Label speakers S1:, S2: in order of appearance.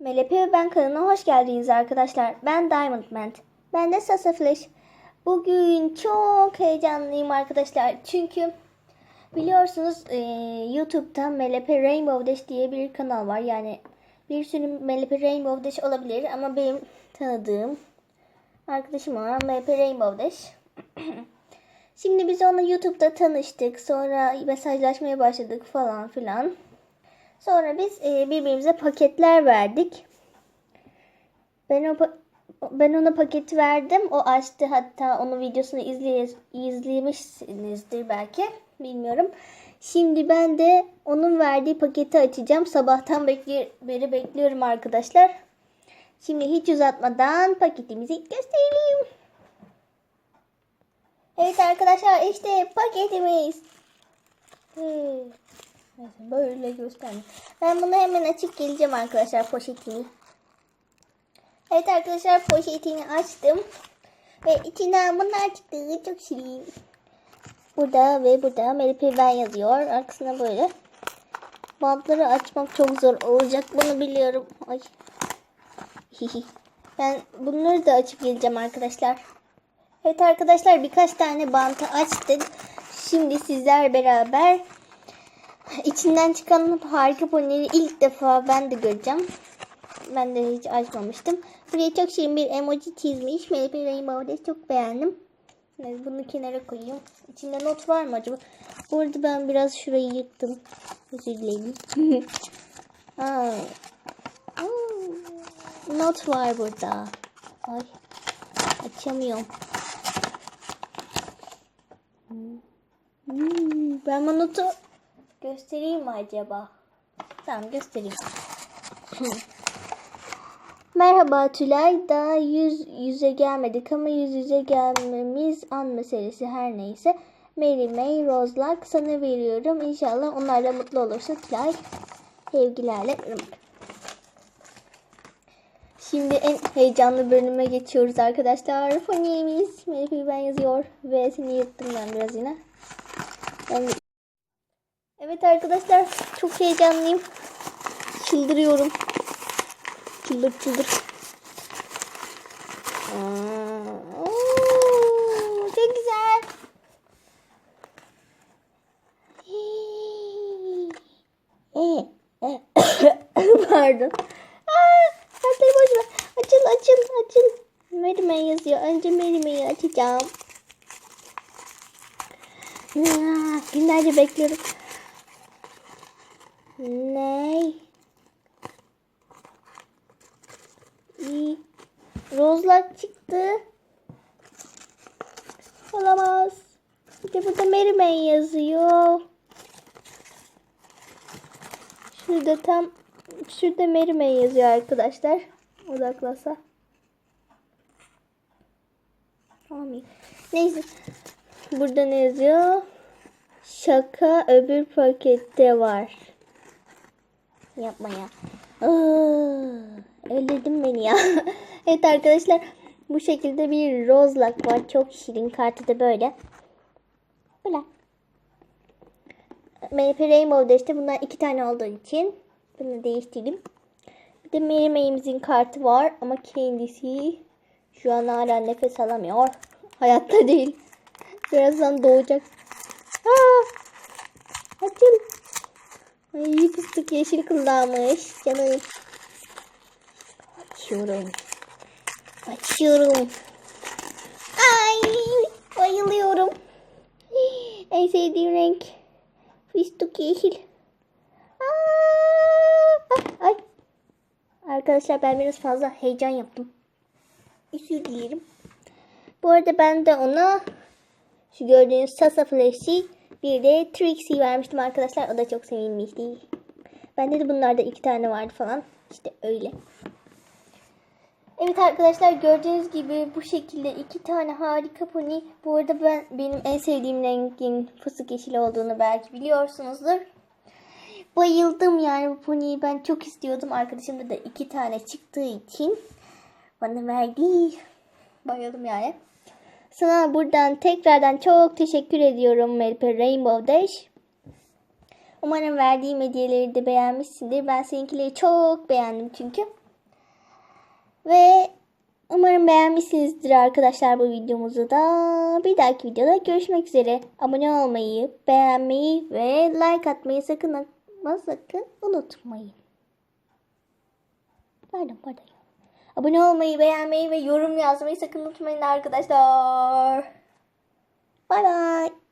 S1: MLP ve ben kanalına hoş geldiniz arkadaşlar. Ben Diamond Man. Ben de Sasa Flash. Bugün çok heyecanlıyım arkadaşlar. Çünkü biliyorsunuz e, YouTube'da MLP Rainbow Dash diye bir kanal var. Yani bir sürü MLP Rainbow Dash olabilir ama benim tanıdığım arkadaşım var MLP Rainbow Dash. Şimdi biz onunla YouTube'da tanıştık. Sonra mesajlaşmaya başladık falan filan. Sonra biz e, birbirimize paketler verdik. Ben o ben ona paketi verdim. O açtı hatta onun videosunu izleye- izlemişsinizdir belki. Bilmiyorum. Şimdi ben de onun verdiği paketi açacağım. Sabahtan bekli- beri bekliyorum arkadaşlar. Şimdi hiç uzatmadan paketimizi göstereyim. Evet arkadaşlar işte paketimiz. Hmm. Böyle göstereyim. Ben bunu hemen açıp geleceğim arkadaşlar poşetini. Evet arkadaşlar poşetini açtım. Ve içinden bunlar çıktı. Çok şirin. Burada ve burada Melih ben yazıyor. Arkasına böyle. Bantları açmak çok zor olacak. Bunu biliyorum. Ay. ben bunları da açıp geleceğim arkadaşlar. Evet arkadaşlar birkaç tane bantı açtık. Şimdi sizler beraber İçinden çıkan harika ponileri ilk defa ben de göreceğim. Ben de hiç açmamıştım. Buraya çok şirin bir emoji çizmiş. Melih Rainbow'da çok beğendim. Bunu kenara koyayım. İçinde not var mı acaba? Bu arada ben biraz şurayı yıktım. Özür dilerim. Not var burada. Ay. Açamıyorum. Hmm, ben bu notu Göstereyim mi acaba? Tamam göstereyim. Merhaba Tülay. Daha yüz yüze gelmedik ama yüz yüze gelmemiz an meselesi her neyse. Mary May, Rozlak sana veriyorum. İnşallah onlar da mutlu olursa Tülay. Sevgilerle Irmak. Şimdi en heyecanlı bölüme geçiyoruz arkadaşlar. Foniyemiz. Mary ben yazıyor. Ve seni yırttım ben biraz yine. Ben Evet arkadaşlar çok heyecanlıyım. Çıldırıyorum. Çıldır çıldır. Aa, oo, çok güzel. Pardon. Aa, kartları boş ver. Açıl açıl açıl. Merime yazıyor. Önce Merime'yi açacağım. Aa, günlerce bekliyorum. Ne? İyi. Rozlak çıktı. Olamaz. Bir de burada Merriman yazıyor. Şurada tam şurada Merriman yazıyor arkadaşlar. Odaklasa. İyi. Neyse. Burada ne yazıyor? Şaka öbür pakette var. Yapma ya. Öldürdün beni ya. evet arkadaşlar bu şekilde bir rozlak var. Çok şirin. Kartı da böyle. Böyle. MHP Rainbow'da işte bunlar iki tane olduğu için bunu değiştirdim. Bir de Mary kartı var ama kendisi şu an hala nefes alamıyor. Hayatta değil. Birazdan doğacak. Aa! Açıl. Ay fıstık yeşil kıllanmış. Canım. Açıyorum. Açıyorum. Ay bayılıyorum. En sevdiğim renk. Fıstık yeşil. Aa, ay. Arkadaşlar ben biraz fazla heyecan yaptım. Özür dilerim. Bu arada ben de ona şu gördüğünüz Sasa Flash'i bir de Trixie vermiştim arkadaşlar. O da çok sevinmişti. Bende de bunlarda iki tane vardı falan. İşte öyle. Evet arkadaşlar gördüğünüz gibi bu şekilde iki tane harika pony. Bu arada ben benim en sevdiğim rengin fıstık yeşili olduğunu belki biliyorsunuzdur. Bayıldım yani bu pony'yi ben çok istiyordum. Arkadaşımda da iki tane çıktığı için bana verdi. Bayıldım yani. Sana buradan tekrardan çok teşekkür ediyorum Melpe Rainbow Dash. Umarım verdiğim hediyeleri de beğenmişsindir. Ben seninkileri çok beğendim çünkü. Ve umarım beğenmişsinizdir arkadaşlar bu videomuzu da. Bir dahaki videoda görüşmek üzere. Abone olmayı, beğenmeyi ve like atmayı sakın ama sakın unutmayın. Pardon pardon. Abone olmayı, beğenmeyi ve yorum yazmayı sakın unutmayın arkadaşlar. Bay bay.